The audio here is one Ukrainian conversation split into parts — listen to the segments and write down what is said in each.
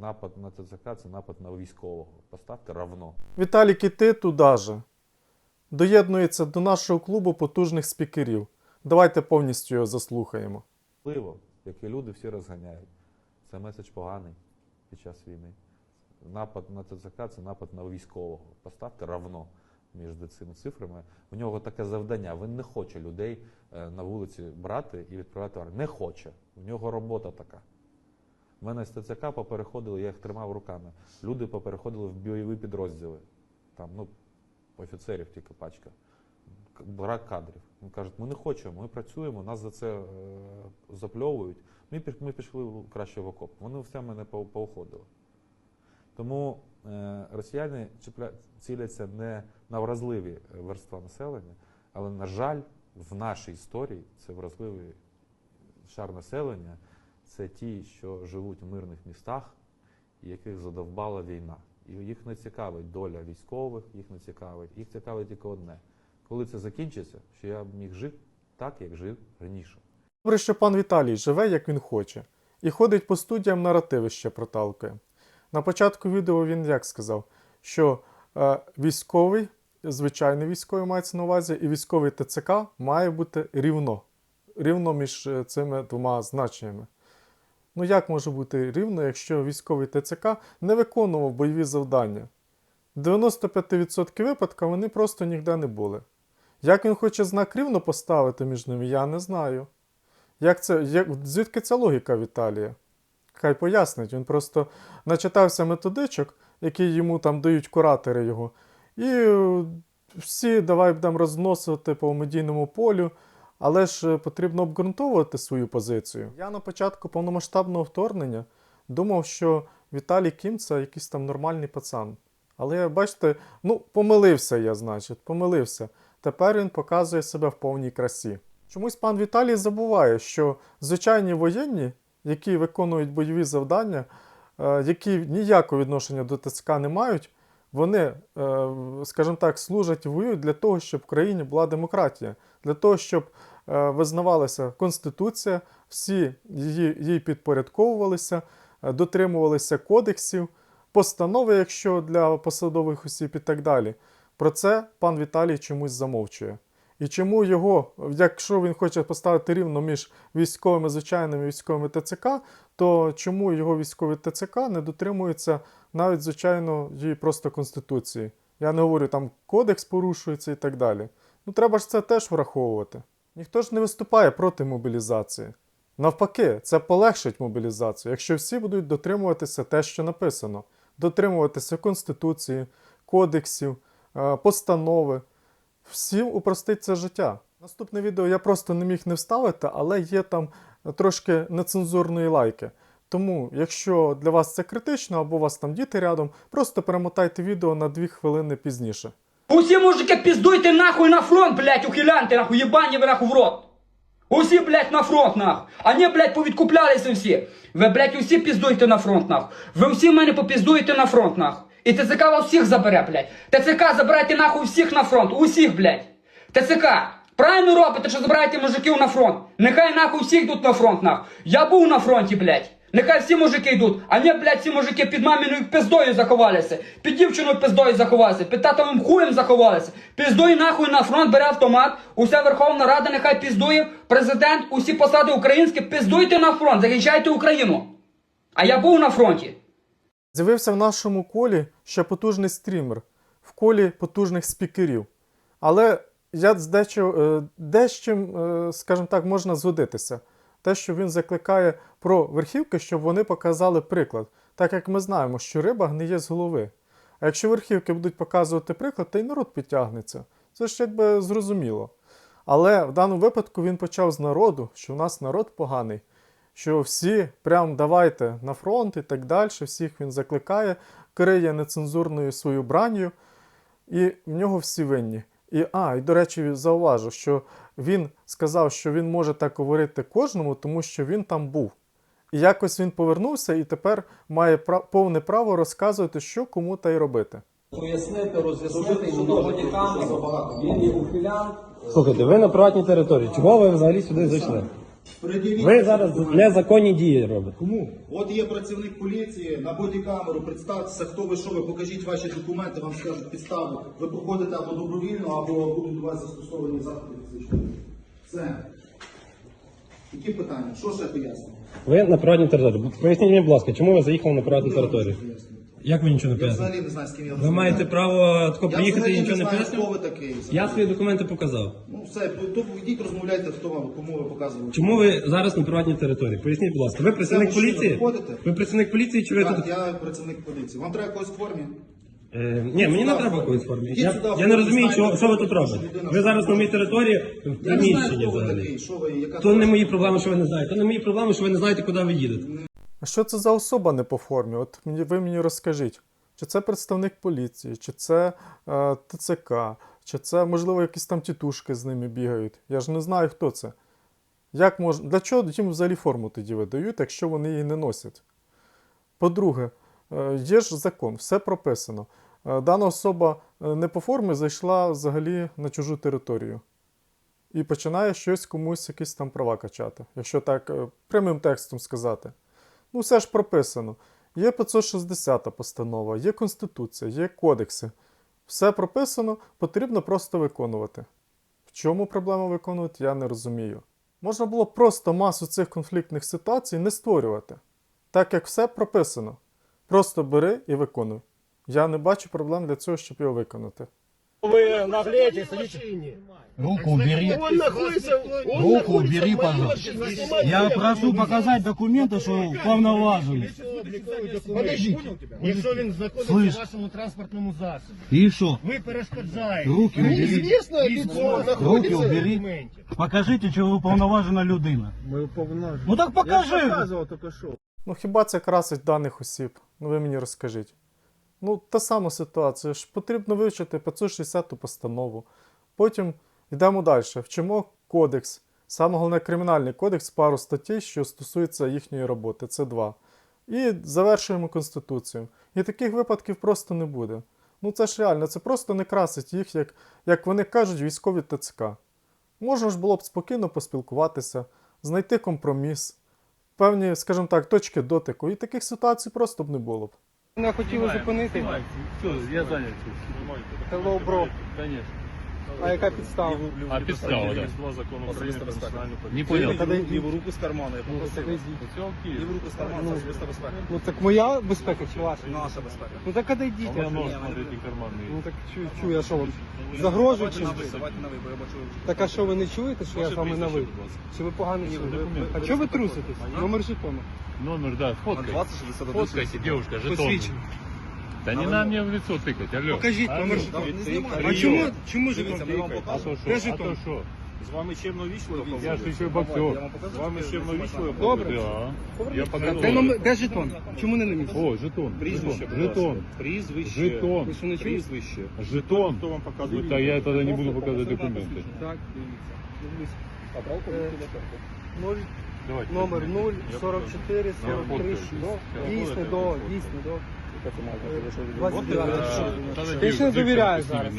напад на ТЦК це напад на військового. Поставте равно. Віталік і ти туди же. Доєднується до нашого клубу потужних спікерів. Давайте повністю його заслухаємо. Впливо, яке люди всі розганяють. Це меседж поганий під час війни. Напад на ТЦК це напад на військового. Поставте равно між цими цифрами. У нього таке завдання. Він не хоче людей е, на вулиці брати і відправляти армію. Не хоче. У нього робота така. Мене з ТЦК попереходили, я їх тримав руками. Люди попереходили в бойові підрозділи. Там, ну, офіцерів тільки пачка. Брак кадрів. Вони кажуть, ми не хочемо, ми працюємо, нас за це е, запльовують. Ми, ми пішли краще в окоп. Вони все мене по- поуходили. Тому е, росіяни чіпля... ціляться не на вразливі е, верства населення, але, на жаль, в нашій історії це вразливий шар населення, це ті, що живуть в мирних містах, яких задовбала війна. І їх не цікавить доля військових, їх не цікавить. Їх цікавить тільки одне. Коли це закінчиться, що я міг жити так, як жив раніше. Добре, що пан Віталій живе, як він хоче, і ходить по студіям наративи ще проталкує. На початку відео він як сказав, що е, військовий, звичайний військовий мається на увазі, і військовий ТЦК має бути рівно. Рівно між е, цими двома значеннями. Ну як може бути рівно, якщо військовий ТЦК не виконував бойові завдання? В 95% випадків вони просто ніде не були. Як він хоче знак рівно поставити між ними, я не знаю. Як це, як, звідки ця логіка Віталія? Хай пояснить, він просто начитався методичок, які йому там дають куратори його, і е, всі давай будемо розносити по медійному полю, але ж е, потрібно обґрунтовувати свою позицію. Я на початку повномасштабного вторгнення думав, що Віталій Кім це якийсь там нормальний пацан. Але бачите, ну, помилився я, значить, помилився. Тепер він показує себе в повній красі. Чомусь пан Віталій забуває, що звичайні воєнні, які виконують бойові завдання, е, які ніякого відношення до ТЦК не мають, вони, е, скажімо так, служать вою для того, щоб в країні була демократія, для того, щоб е, визнавалася Конституція, всі її, їй підпорядковувалися, е, дотримувалися кодексів, постанови, якщо для посадових осіб і так далі. Про це пан Віталій чомусь замовчує. І чому його, якщо він хоче поставити рівно між військовими звичайними і військовими ТЦК, то чому його військові ТЦК не дотримуються навіть звичайно її просто конституції? Я не говорю, там кодекс порушується і так далі. Ну треба ж це теж враховувати. Ніхто ж не виступає проти мобілізації. Навпаки, це полегшить мобілізацію, якщо всі будуть дотримуватися те, що написано, дотримуватися Конституції, кодексів, е, постанови. Всім упроститься життя. Наступне відео я просто не міг не вставити, але є там трошки нецензурної лайки. Тому, якщо для вас це критично або у вас там діти рядом, просто перемотайте відео на 2 хвилини пізніше. Усі мужики піздуйте нахуй на фронт, блядь, ухилянти, нахуй, єбані ви нахуй в рот. Усі, блядь, на фронт, нахуй. А не, блядь, повідкуплялися всі. Ви, блядь, усі піздуйте на фронт, нахуй. Ви всі мене попіздуєте на фронт, нахуй. І ТЦК вас всіх забере, блядь. ТЦК забирайте нахуй всіх на фронт, усіх, блядь. ТЦК. Правильно робите, що забираєте мужиків на фронт. Нехай нахуй всі йдуть на фронт, нахуй. Я був на фронті, блядь. Нехай всі мужики йдуть, а не, блядь, всі мужики під маміною пиздою заховалися, під дівчиною пиздою заховалися, під татовим хуєм заховалися. Піздуй нахуй на фронт, бере автомат, уся Верховна Рада нехай піздує, президент, усі посади українські, пиздуйте на фронт, захищайте Україну. А я був на фронті. З'явився в нашому колі ще потужний стрімер, в колі потужних спікерів. Але я з дещо, е, е, скажімо так, можна згодитися. Те, що він закликає про верхівки, щоб вони показали приклад. Так як ми знаємо, що риба гниє з голови. А якщо верхівки будуть показувати приклад, то й народ підтягнеться. Це ж якби зрозуміло. Але в даному випадку він почав з народу, що в нас народ поганий, що всі прям давайте на фронт і так далі. Всіх він закликає, криє нецензурною свою бранню, і в нього всі винні. І, а, і до речі, зауважу, що він сказав, що він може так говорити кожному, тому що він там був. І якось він повернувся і тепер має пра- повне право розказувати, що кому та й робити. Пояснити, роз'яснити доводиками, він є ухилян. Слухайте, ви на приватній території. Чого ви взагалі сюди зайшли? Пред'явіть Ви зараз незаконні дії робите. Кому? От є працівник поліції на бодікамеру, представтеся, хто ви, що ви, покажіть ваші документи, вам скажуть підстави. Ви проходите або добровільно, або будуть до вас застосовані заходи фізичної. Все. Які питання? Що ще пояснюю? Ви на приватній території. Поясніть мені, будь ласка, чому ви заїхали на приватну територію? Як ви нічого не Я взагалі не знаю, з ким я Ви розмовляю. маєте право тако Я приїхати взагалі і нічого не знаю, хто пояснювати? ви такий. Я свої документи показав. Ну все, то йдіть розмовляйте, хто вам, кому ви показували. Чому ви зараз на приватній території? Поясніть, будь ласка, ви працівник мужчина, поліції? виходите? Ви працівник поліції чи ви Так, тут? я працівник поліції. Вам треба когось в формі? Е, ні, мені не сюди, треба якоїсь формі. Ідіть Я, сюди, я не розумію, знаєте, що, що ви тут що робите. людина Ви зараз на моїй території в Я не знаю, приміщенні хто ви взагалі. такий, що ви, яка То не мої проблеми, що ви не знаєте. То не мої проблеми, що ви не знаєте, куди ви їдете. А що це за особа не по формі? От ви мені розкажіть, чи це представник поліції, чи це е, ТЦК, чи це, можливо, якісь там тітушки з ними бігають. Я ж не знаю, хто це. Як мож... Для чого їм взагалі форму тоді видають, якщо вони її не носять? По-друге, е, є ж закон, все прописано. Е, Дана особа е, не по формі зайшла взагалі на чужу територію і починає щось комусь якісь там права качати, якщо так е, прямим текстом сказати. Ну, все ж прописано. Є 560 постанова, є Конституція, є кодекси. Все прописано, потрібно просто виконувати. В чому проблема виконувати, я не розумію. Можна було просто масу цих конфліктних ситуацій не створювати, так як все прописано. Просто бери і виконуй. Я не бачу проблем для цього, щоб його виконати. Вы наглеете, сидите. Руку убери. Он находится... он Руку находится убери, в пожалуйста. военном- Я прошу показать документы, что уповноважены. Подожди. Якщо він знаходиться Слышь. в вашому транспортному засобі, И что? ви перешкоджаєте. Руки убери. Неізвісно, лицо Руки знаходиться в убери. документі. Покажите, что вы уповноважена людина. Ну так покажи. Ну хіба це красить даних осіб? Ну ви мені розкажіть. Ну, та сама ситуація. ж Потрібно вивчити 560 постанову. Потім йдемо далі. Вчимо кодекс. Саме головне кримінальний кодекс, пару статей, що стосується їхньої роботи. Це два. І завершуємо Конституцію. І таких випадків просто не буде. Ну це ж реально, це просто не красить їх, як, як вони кажуть, військові ТЦК. Можна ж було б спокійно поспілкуватися, знайти компроміс, певні, скажімо так, точки дотику, і таких ситуацій просто б не було б. Мене хотіли зупинити. Я зайнятий. Hello, bro. Конечно. А яка підстава? А підстава, да. закон про національну поліцію. Не понял. Ліву руку з карману, я попросив. Все окей. Ліву руку з карману, це особиста безпека. Ну так моя безпека чи ваша? Наша безпека. Ну так отойдіть. А воно нож, смотрите, карманний. Ну так чую, чую, я що вам загрожую чи? Давайте на ви, бо я бачу. Так а що ви не чуєте, що я з вами на ви? Чи ви погано чуєте? А чого ви труситесь? Номер жетону. Номер, да, фоткай. 20 61 Фоткайте, девушка, жетон. Посвідчення. Да не на мне в лицо тыкать, алло. Покажіть Алло. номер жетону. Не знімайте. А чому, чому Дивіться, жетон? ми вам А покажемо. то Де що? А жетон? то що? З вами чемно вічливо. Я ж ще Я боксер. вам покажу, З вами що чемно ви вічливо. Добре. Да. Я Де, показал. номер, де жетон? Чому не на місці? О, жетон. Прізвище, Жетон. будь ласка. Жетон. Прізвище. Жетон. Ви що не чуєте? Прізвище. Жетон. Хто вам показує? Ну, та я тогда не буду показывать документы. Так, дивіться. Е, Нуль, Давайте. номер 0, 44, Я 43, фоткаю. до. Дійсно, до, дійсно, до. Да, 29. тогда Я ж не снимет зараз.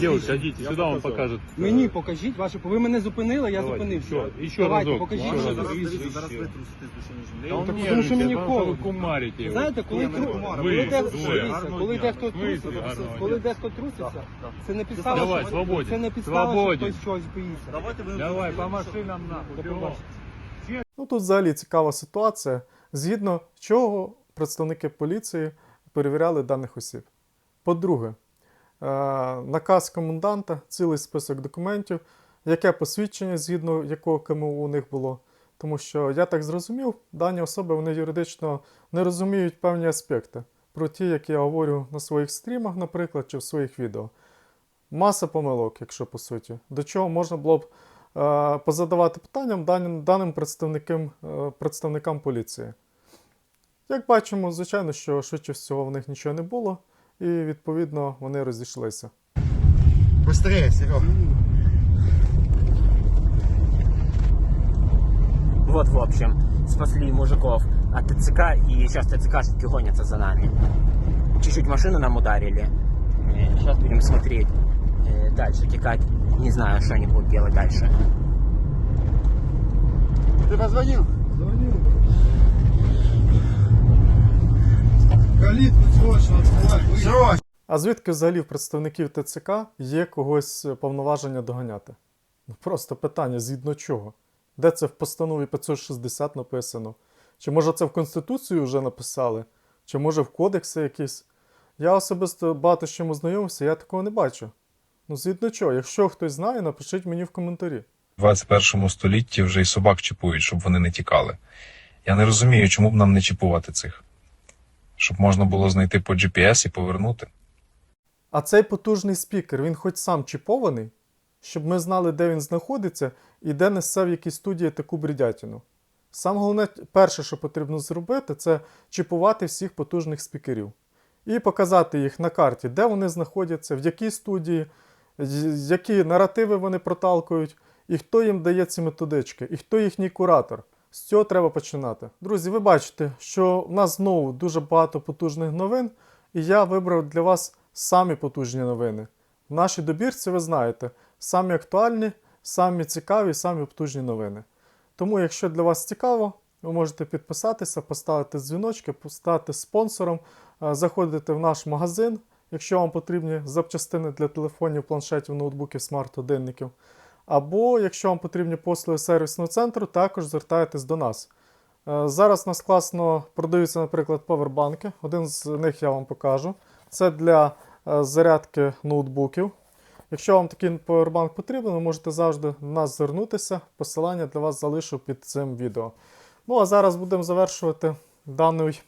Девушка, посвідчення. сюда, он покажет. Мені покажіть ваше. Ви мене зупинили, я зупинився. ще- Давайте, разок. покажіть. Ваше разок. Зараз ви труситесь мне потому что холодно. кумарите. Знаєте, коли, тру- коли, ви де- двоє. дивіться, коли дехто труситься, гарного коли дехто труситься, це не підстава, Давай, що- свободен. це не підстава, що Свободен. хтось чогось боїться. Давайте ви Давай, по машинам нахуй. Ну тут взагалі цікава ситуація, згідно чого представники поліції перевіряли даних осіб. По-друге, е, наказ коменданта, цілий список документів, яке посвідчення, згідно якого КМУ у них було. Тому що я так зрозумів, дані особи вони юридично не розуміють певні аспекти про ті, які я говорю на своїх стрімах, наприклад, чи в своїх відео. Маса помилок, якщо по суті. До чого можна було б е, позадавати питанням даним, даним представникам, е, представникам поліції. Як бачимо, звичайно, що швидше всього в них нічого не було, і відповідно вони розійшлися. Быстрее, Серега. Вот, в общем, спасли мужиков от ТЦК, и сейчас ТЦКшники гонятся за нами. Чуть-чуть машину нам ударили. Сейчас будем смотреть э, дальше, текать. Не знаю, что они будут делать дальше. Ты позвонил? Калітку срочно відкривай. А звідки взагалі в представників ТЦК є когось повноваження доганяти? Ну просто питання, згідно чого? Де це в постанові 560 написано? Чи може це в Конституцію вже написали? Чи може в кодекси якісь? Я особисто багато з чим ознайомився, я такого не бачу. Ну, згідно чого? Якщо хтось знає, напишіть мені в коментарі. В 21 столітті вже і собак чіпують, щоб вони не тікали. Я не розумію, чому б нам не чіпувати цих. Щоб можна було знайти по GPS і повернути. А цей потужний спікер, він хоч сам чіпований, щоб ми знали, де він знаходиться і де несе в якій студії таку бредятину. Саме головне, перше, що потрібно зробити, це чіпувати всіх потужних спікерів. І показати їх на карті, де вони знаходяться, в якій студії, які наративи вони проталкують, і хто їм дає ці методички, і хто їхній куратор. З цього треба починати. Друзі, ви бачите, що в нас знову дуже багато потужних новин, і я вибрав для вас самі потужні новини. В нашій добірці ви знаєте, самі актуальні, самі цікаві, самі потужні новини. Тому, якщо для вас цікаво, ви можете підписатися, поставити дзвіночки, стати спонсором, е, заходити в наш магазин, якщо вам потрібні запчастини для телефонів, планшетів, ноутбуків, смарт-годинників. Або якщо вам потрібні послуги сервісного центру, також звертайтесь до нас. Е, Зараз у нас класно продаються, наприклад, повербанки. Один з них я вам покажу. Це для е, зарядки ноутбуків. Якщо вам такий повербанк потрібен, ви можете завжди до нас звернутися. Посилання для вас залишу під цим відео. Ну а зараз будемо завершувати даний,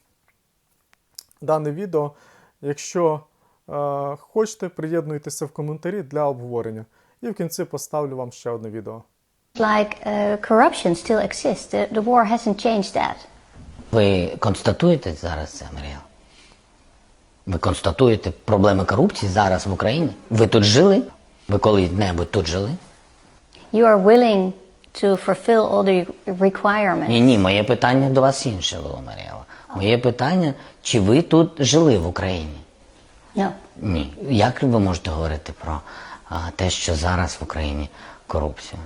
дане відео. Якщо е, хочете, приєднуйтеся в коментарі для обговорення. І в кінці поставлю вам ще одне відео. Like uh, corruption still exists. The, the war hasn't changed that. Ви констатуєте зараз це, Марія? Ви констатуєте проблеми корупції зараз в Україні? Ви тут жили? Ви коли-небудь тут жили? You are willing to fulfill all the requirements. Ні, ні, моє питання до вас інше було, Маріела. Моє питання, чи ви тут жили в Україні? No. Ні. Як ви можете говорити про те, що зараз в Україні корупція?